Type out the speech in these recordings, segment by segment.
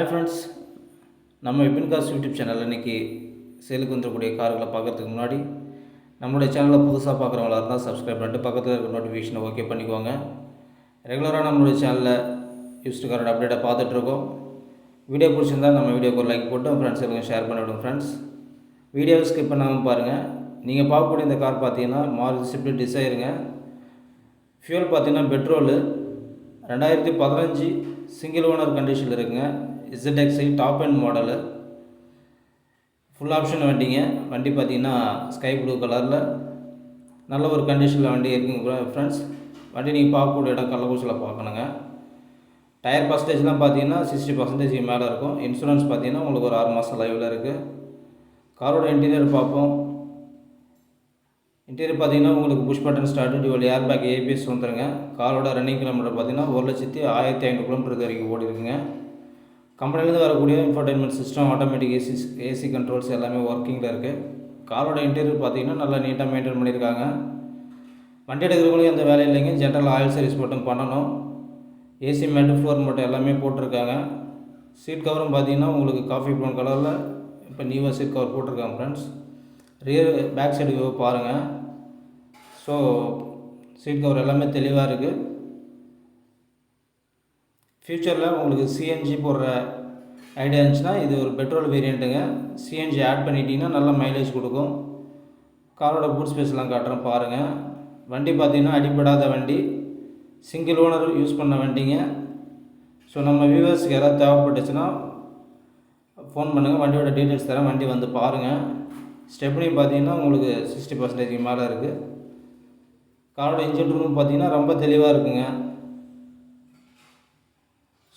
Hi friends நம்ம Vipin cos YouTube சேனலில் இன்றைக்கி சேலுக்கு வந்துடக்கூடிய கார்களை பார்க்குறதுக்கு முன்னாடி நம்மளுடைய சேனலை புதுசாக பார்க்குறவங்களா இருந்தால் சப்ஸ்கிரைப் பண்ணிட்டு பக்கத்தில் இருக்க நோட்டிஃபிகேஷனை ஓகே பண்ணிக்கோங்க. ரெகுலராக நம்மளுடைய சேனலில் யூஸ்டு காரோட அப்டேட்டை பார்த்துட்ருக்கோம் வீடியோ பிடிச்சிருந்தா நம்ம வீடியோக்கு ஒரு லைக் போட்டு ஃப்ரெண்ட்ஸ் எல்லாம் ஷேர் பண்ணிவிடுங்க ஃப்ரெண்ட்ஸ் வீடியோவை ஸ்கிப் பண்ணாமல் பாருங்கள் நீங்கள் பார்க்கக்கூடிய இந்த கார் பார்த்தீங்கன்னா மாறுதி ஸ்விஃப்ட் டிசைருங்க ஃபியூல் பார்த்தீங்கன்னா பெட்ரோலு ரெண்டாயிரத்தி பதினஞ்சு சிங்கிள் ஓனர் கண்டிஷனில் இருக்குங்க. இசட்எக்ஸை top end model full option வண்டிங்க. வண்டி பார்த்தீங்கன்னா ஸ்கை ப்ளூ கலரில் நல்ல ஒரு கண்டிஷனில் வண்டி இருக்குங்க ஃப்ரெண்ட்ஸ் வண்டி நீங்கள் பார்க்கக்கூடிய இடம் கள்ளக்குறிச்சியில் பார்க்கணுங்க டயர் பர்சன்டேஜ்லாம் பார்த்தீங்கன்னா சிக்ஸ்டி பர்சன்டேஜ் மேலே இருக்கும். இன்சூரன்ஸ் பார்த்தீங்கன்னா உங்களுக்கு ஒரு ஆறு மாதம் லைவில் இருக்குது காரோட இன்டீரியர் பார்ப்போம் இன்டீரியர் பார்த்தீங்கன்னா உங்களுக்கு push button start dual air bag ABS வந்துருங்க. காரோட ரன்னிங் கிலோமீட்டர் பார்த்தீங்கன்னா ஒரு லட்சத்தி ஆயிரத்தி ஐநூறு கிலோமீட்டர் வரைக்கும் ஓடி இருக்குங்க கம்பெனிலேருந்து வரக்கூடிய infotainment system automatic AC AC controls எல்லாமே ஒர்க்கிங்கில் இருக்குது காரோட இன்டீரியர் பார்த்தீங்கன்னா நல்லா நீட்டாக மெயின்டைன் பண்ணியிருக்காங்க. வண்டி எடுக்கிறவங்களும் எந்த வேலையும் இல்லைங்க. ஜென்ரல் ஆயில் சர்வீஸ் மட்டும் பண்ணணும். ஏசி மேட்டு ஃப்ளோர் மட்டும் எல்லாமே போட்டிருக்காங்க. சீட் கவரும் பார்த்தீங்கன்னா உங்களுக்கு காஃபி ப்ரௌன் கலரில் இப்போ நியூவாக சீட் கவர் போட்டிருக்காங்க friends rear back side view பாருங்கள் ஸோ சீட் கவர் எல்லாமே தெளிவாக இருக்குது ஃப்யூச்சரில் உங்களுக்கு சிஎன்ஜி போடுற ஐடியா இருந்துச்சுன்னா இது ஒரு பெட்ரோல் வேரியண்ட்டுங்க சிஎன்ஜி ஆட் பண்ணிட்டீங்கன்னா நல்ல மைலேஜ் கொடுக்கும். காரோட பூட் ஸ்பேஸ்லாம் காட்டுறேன் பாருங்கள் வண்டி பார்த்தீங்கன்னா அடிப்படாத வண்டி. சிங்கிள் ஓனர் யூஸ் பண்ண வண்டிங்க. ஸோ நம்ம வியூவர்ஸ்க்கு யாராவது தேவைப்பட்டுச்சுன்னா ஃபோன் பண்ணுங்கள் வண்டியோட டீட்டெயில்ஸ் தரேன். வண்டி வந்து பாருங்கள் ஸ்டெப்னி பார்த்தீங்கன்னா உங்களுக்கு சிக்ஸ்டி பர்சன்டேஜ்க்கு மேலே இருக்குது காரோட இன்ஜின் ரூம் பார்த்தீங்கன்னா ரொம்ப தெளிவாக இருக்குங்க.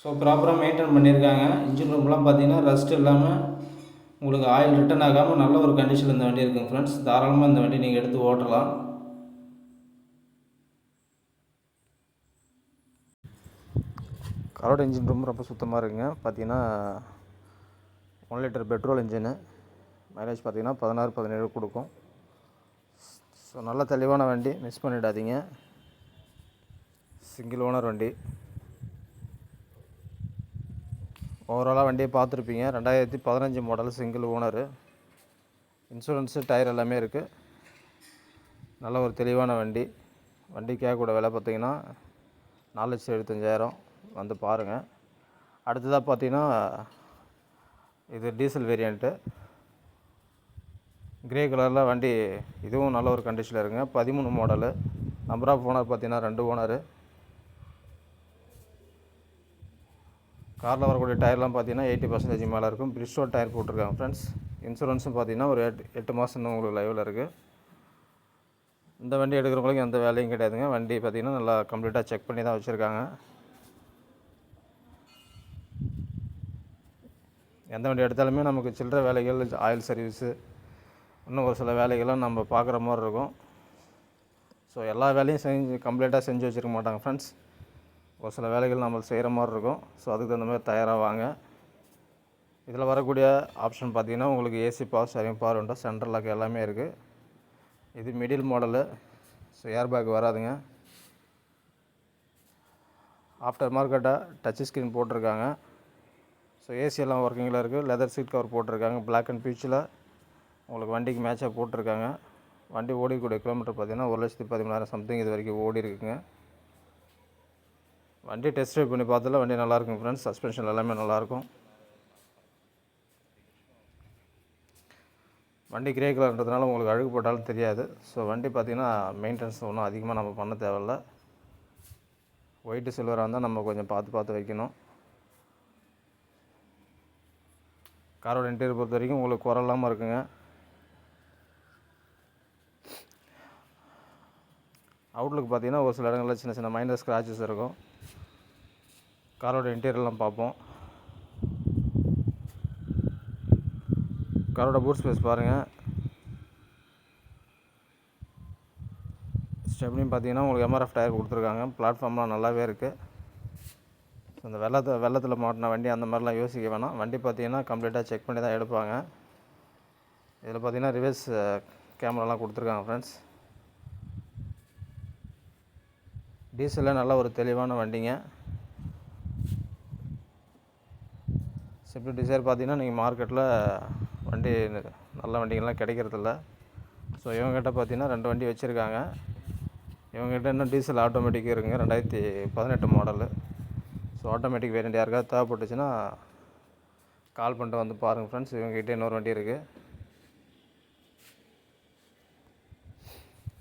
ஸோ ப்ராப்பராக மெயின்டைன் பண்ணியிருக்காங்க இன்ஜின் ரூம்லாம் பார்த்தீங்கன்னா ரஸ்ட் இல்லாமல் உங்களுக்கு ஆயில் ரிட்டர்ன் ஆகாமல் நல்ல ஒரு கண்டிஷனில் இந்த வண்டி இருக்குங்க ஃப்ரெண்ட்ஸ் தாராளமாக இந்த வண்டி நீங்கள் எடுத்து ஓட்டலாம். காரோட இன்ஜின் ரொம்ப ரொம்ப சுத்தமாக இருக்குங்க. பார்த்தீங்கன்னா one litre petrol engine mileage பார்த்தீங்கன்னா பதினாறு பதினேழு கொடுக்கும். ஸோ நல்ல தெளிவான வண்டி மிஸ் பண்ணிடாதீங்க. சிங்கிள் ஓனர் வண்டி. ஓவராலாக வண்டியை பார்த்துருப்பீங்க. ரெண்டாயிரத்தி பதினஞ்சு model single owner insurance tyre எல்லாமே இருக்குது நல்ல ஒரு தெளிவான வண்டி. வண்டி கேட்கக்கூட விலை பார்த்தீங்கன்னா நாலு லட்சம் எழுபத்தஞ்சாயிரம். வந்து பாருங்கள் அடுத்ததாக பார்த்தீங்கன்னா இது டீசல் வேரியண்ட்டு கிரே கலரில் வண்டி இதுவும் நல்ல ஒரு கண்டிஷனில் இருக்குங்க. பதிமூணு மாடலு நம்பர் ஆஃப் ஓனர் பார்த்தீங்கன்னா ரெண்டு ஓனரு காரில் வரக்கூடிய டயர்லாம் பார்த்தீங்கன்னா எயிட்டி பர்சன்டேஜ் மேலே இருக்கும். பிரிஸ்டோல் டயர் போட்டிருக்காங்க ஃப்ரெண்ட்ஸ் இன்சூரன்ஸும் பார்த்தீங்கன்னா ஒரு எட்டு எட்டு மாதம் உங்களுக்கு லைவில் இருக்குது இந்த வண்டி எடுக்கிறவங்களுக்கு எந்த வேலையும் கிடையாதுங்க. வண்டி பார்த்தீங்கன்னா நல்லா கம்ப்ளீட்டாக செக் பண்ணி தான் வச்சுருக்காங்க. எந்த வண்டி எடுத்தாலுமே நமக்கு சில்லற வேலைகள் ஆயில் சர்வீஸு இன்னும் ஒரு சில வேலைகள்லாம் நம்ம பார்க்குற மாதிரி இருக்கும். ஸோ எல்லா வேலையும் செஞ்சு கம்ப்ளீட்டாக செஞ்சு வச்சுருக்க மாட்டாங்க ஃப்ரெண்ட்ஸ் ஒரு சில வேலைகள் நம்ம செய்கிற மாதிரி இருக்கும். ஸோ அதுக்கு தகுந்த மாதிரி தயாராக வாங்க. இதில் வரக்கூடிய ஆப்ஷன் பார்த்திங்கன்னா உங்களுக்கு ஏசி பவர் ஸ்டேரிங் பவர் உண்டா? சென்ட்ரல் லாக் எல்லாமே இருக்குது இது middle model so air bag வராதுங்க. ஆஃப்டர் மார்க்கெட்டாக டச் ஸ்க்ரீன் போட்டிருக்காங்க. ஸோ ஏசி எல்லாம் ஒர்க்கிங்கில் இருக்குது லெதர் சீட் கவர் போட்டிருக்காங்க. பிளாக் அண்ட் பீச்சில் உங்களுக்கு வண்டிக்கு மேட்சாக போட்டிருக்காங்க. வண்டி ஓடிக்கூடிய கிலோமீட்டர் பார்த்தீங்கன்னா ஒரு லட்சத்தி பதிமூணாயிரம் சம்திங் இது வரைக்கும் ஓடி இருக்குங்க வண்டி டெஸ்ட் ட்ரைவ் பண்ணி பார்த்ததில் வண்டி நல்லாயிருக்கும் ஃப்ரெண்ட்ஸ் சஸ்பென்ஷன் எல்லாமே நல்லாயிருக்கும். வண்டி கிரே கலர்ன்றதுனால உங்களுக்கு அழுகு போட்டாலும் தெரியாது. ஸோ வண்டி பார்த்திங்கன்னா மெயின்டெனன்ஸ் ஒன்றும் அதிகமாக நம்ம பண்ண தேவையில்ல. ஒயிட்டு சில்வராக இருந்தால் நம்ம கொஞ்சம் பார்த்து பார்த்து வைக்கணும். காரோட இன்டீரியர் பொறுத்த வரைக்கும் உங்களுக்கு குறை இல்லாமல் இருக்குங்க. அவுட்லுக் பார்த்தீங்கன்னா ஒரு சில இடங்களில் சின்ன சின்ன மைனர் ஸ்க்ராச்சஸ் இருக்கும். காரோட இன்டீரியர்லாம் பார்ப்போம். காரோட பூட் ஸ்பேஸ் பாருங்கள் ஸ்டெப்னியும் பார்த்தீங்கன்னா உங்களுக்கு எம்ஆர்எஃப் டயர் கொடுத்துருக்காங்க. பிளாட்ஃபார்ம்லாம் நல்லாவே இருக்குது ஸோ இந்த வெள்ளத்தை வெள்ளத்தில் மாட்டின வண்டி அந்த மாதிரிலாம் யோசிக்க வேணாம். வண்டி பார்த்தீங்கன்னா கம்ப்ளீட்டாக செக் பண்ணி தான் எடுப்பாங்க. இதில் பார்த்தீங்கன்னா ரிவர்ஸ் கேமராலாம் கொடுத்துருக்காங்க ஃப்ரெண்ட்ஸ் டீசலில் நல்ல ஒரு தெளிவான வண்டிங்க. ஸ்விஃப்ட் டிசைர் பார்த்தீங்கன்னா நீங்கள் மார்க்கெட்டில் வண்டி நல்ல வண்டிகள்லாம் கிடைக்கிறதில்ல. ஸோ இவங்ககிட்ட பார்த்தீங்கன்னா ரெண்டு வண்டி வச்சுருக்காங்க. இவங்ககிட்ட இன்னும் டீசல் ஆட்டோமேட்டிக் இருக்குங்க ரெண்டாயிரத்தி பதினெட்டு மாடலு ஸோ ஆட்டோமேட்டிக் வேரியண்ட் யாருக்காவது தேவைப்பட்டுச்சுன்னா கால் பண்ணிட்டு வந்து பாருங்கள் ஃப்ரெண்ட்ஸ் இவங்ககிட்ட இன்னொரு வண்டி இருக்குது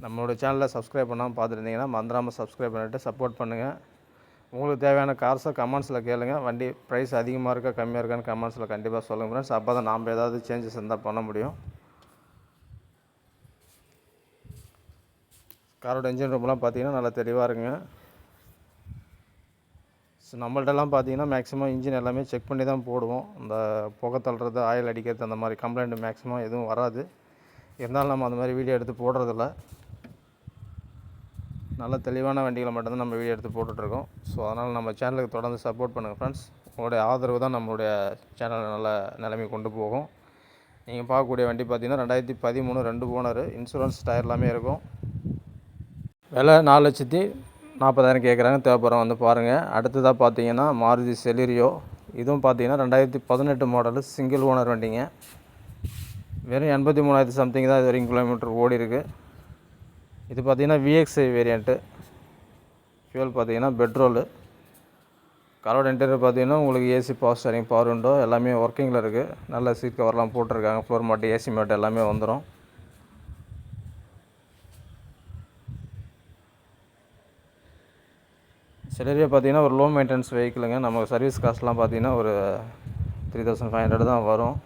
நம்மளோட சேனலை சப்ஸ்கிரைப் பண்ணாமல் பார்த்துருந்தீங்கன்னா மந்திராமல் சப்ஸ்கிரைப் பண்ணிவிட்டு சப்போர்ட் பண்ணுங்கள் உங்களுக்கு தேவையான கார்ஸை கமெண்ட்ஸில் கேளுங்க. வண்டி ப்ரைஸ் அதிகமாக இருக்கா கம்மியாக இருக்கான்னு கமெண்ட்ஸில் கண்டிப்பாக சொல்லுங்கள் ஃப்ரெண்ட்ஸ் அப்போ தான் நாம் ஏதாவது சேஞ்சஸ் இருந்தால் பண்ண முடியும். காரோட இன்ஜின் ரூம்லாம் பார்த்தீங்கன்னா நல்லா தெளிவாக இருக்குங்க. ஸோ நம்மள்ட்டலாம் பார்த்தீங்கன்னா மேக்ஸிமம் இன்ஜின் எல்லாமே செக் பண்ணி தான் போடுவோம். இந்த புகை தள்ளுறது ஆயில் அடிக்கிறது அந்த மாதிரி கம்ப்ளைண்ட் மேக்ஸிமம் எதுவும் வராது. இருந்தாலும் நம்ம அந்த மாதிரி வீடியோ எடுத்து போடுறதில்ல. நல்ல தெளிவான வண்டிகளை மட்டும்தான் நம்ம வீடியோ எடுத்து போட்டுட்ருக்கோம். ஸோ அதனால் நம்ம சேனலுக்கு தொடர்ந்து சப்போர்ட் பண்ணுங்கள் ஃப்ரெண்ட்ஸ் உங்களுடைய ஆதரவு தான் நம்மளுடைய சேனலை நல்ல நிலைமை கொண்டு போகும். நீங்கள் பார்க்கக்கூடிய வண்டி பார்த்தீங்கன்னா ரெண்டாயிரத்தி பதிமூணு ரெண்டு ஓனர் இன்சூரன்ஸ் டயர் எல்லாமே இருக்கும். விலை நாலு லட்சத்தி நாற்பதாயிரம் கேட்குறாங்க. தேவைப்படுறோம் வந்து பாருங்கள் அடுத்ததாக பார்த்தீங்கன்னா மாருதி செலிரியோ. இதுவும் பார்த்தீங்கன்னா ரெண்டாயிரத்தி பதினெட்டு மாடலு சிங்கிள் ஓனர் வண்டிங்க. வெறும் எண்பத்தி மூணாயிரத்து சம்திங் தான் இது வரைக்கும் கிலோமீட்டர் ஓடி இருக்குது இது பார்த்தீங்கன்னா விஎக்ஸ்ஐ வேரியண்ட்டு ஃபியூல் பார்த்தீங்கன்னா பெட்ரோலு கரோட இன்டீரியர் பார்த்தீங்கன்னா உங்களுக்கு AC power steering power window எல்லாமே ஒர்க்கிங்கில் இருக்குது நல்ல சீட் கவர்லாம் போட்டிருக்காங்க. ஃப்ளோர் மாட்டு ஏசி மேட் எல்லாமே வந்துடும் செலரியா பார்த்தீங்கன்னா ஒரு லோ மெயின்டெனன்ஸ் வெஹிக்கிளுங்க நம்ம சர்வீஸ் காஸ்ட்லாம் பார்த்திங்கன்னா ஒரு த்ரீ தௌசண்ட் ஃபைவ் ஹண்ட்ரட் தான் வரும்.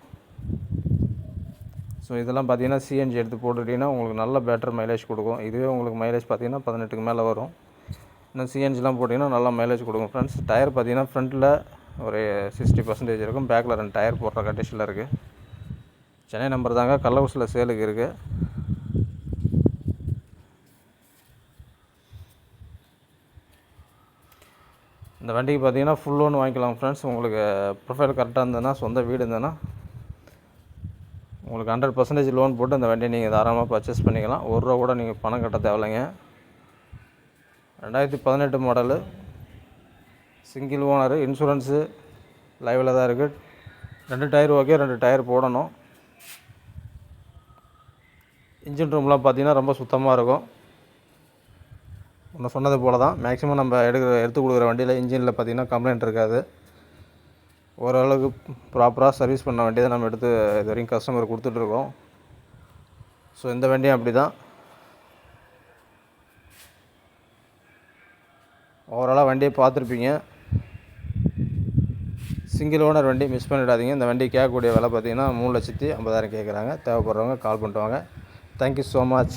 ஸோ இதெல்லாம் பார்த்தீங்கன்னா சிஎன்ஜி எடுத்து போட்டுட்டிங்கன்னா உங்களுக்கு நல்ல பெட்டர் மைலேஜ் கொடுக்கும். இதுவே உங்களுக்கு மைலேஜ் பார்த்தீங்கன்னா பதினெட்டுக்கு மேலே வரும். இன்னும் சிஎன்ஜிலாம் போட்டிங்கன்னா நல்லா மைலேஜ் கொடுக்கும். ஃப்ரெண்ட்ஸ் டயர் பார்த்தீங்கன்னா ஃப்ரண்ட்டில் ஒரு சிக்ஸ்டி பர்சன்டேஜ் இருக்கும். பேக்கில் ரெண்டு டயர் போடுற கண்டிஷனில் இருக்குது சென்னை நம்பர் தாங்க. கள்ளக்குறிச்சியில் சேலுக்கு இருக்குது இந்த வண்டிக்கு பார்த்தீங்கன்னா ஃபுல் லோன் வாங்கிக்கலாம். ஃப்ரெண்ட்ஸ் உங்களுக்கு ப்ரொஃபைல் கரெக்டாக இருந்ததுன்னா சொந்த வீடு இருந்ததுன்னா உங்களுக்கு ஹண்ட்ரட் பர்சன்டேஜ் லோன் போட்டு அந்த வண்டியை நீங்கள் தாராளமாக பர்ச்சேஸ் பண்ணிக்கலாம். ஒரு ரூபா கூட நீங்கள் பணம் கட்ட தேவையில்லைங்க. ரெண்டாயிரத்தி பதினெட்டு மாடலு சிங்கிள் ஓனரு இன்சூரன்ஸு லைவில் தான் இருக்குது ரெண்டு டயர் ஓகே ரெண்டு டயர் போடணும். இன்ஜின் ரூம்லாம் பார்த்தீங்கன்னா ரொம்ப சுத்தமாக இருக்கும். ஒன்று சொன்னது போல தான் மேக்ஸிமம் நம்ம எடுக்கிற எடுத்து கொடுக்குற வண்டியில் இன்ஜினில் பார்த்தீங்கன்னா கம்ப்ளைண்ட் இருக்காது. ஓரளவுக்கு ப்ராப்பராக சர்வீஸ் பண்ண வண்டியை தான் நம்ம எடுத்து இது வரைக்கும் கஸ்டமர் கொடுத்துட்ருக்கோம் ஸோ இந்த வண்டியும் அப்படி தான் ஓவராலாக வண்டியை பார்த்துருப்பீங்க. சிங்கிள் ஓனர் வண்டி மிஸ் பண்ணிடாதீங்க. இந்த வண்டி கேட்கக்கூடிய விலை பார்த்தீங்கன்னா மூணு லட்சத்தி ஐம்பதாயிரம் கேட்குறாங்க. தேவைப்படுறவங்க கால் பண்ணிட்டு வாங்க. Thank you so much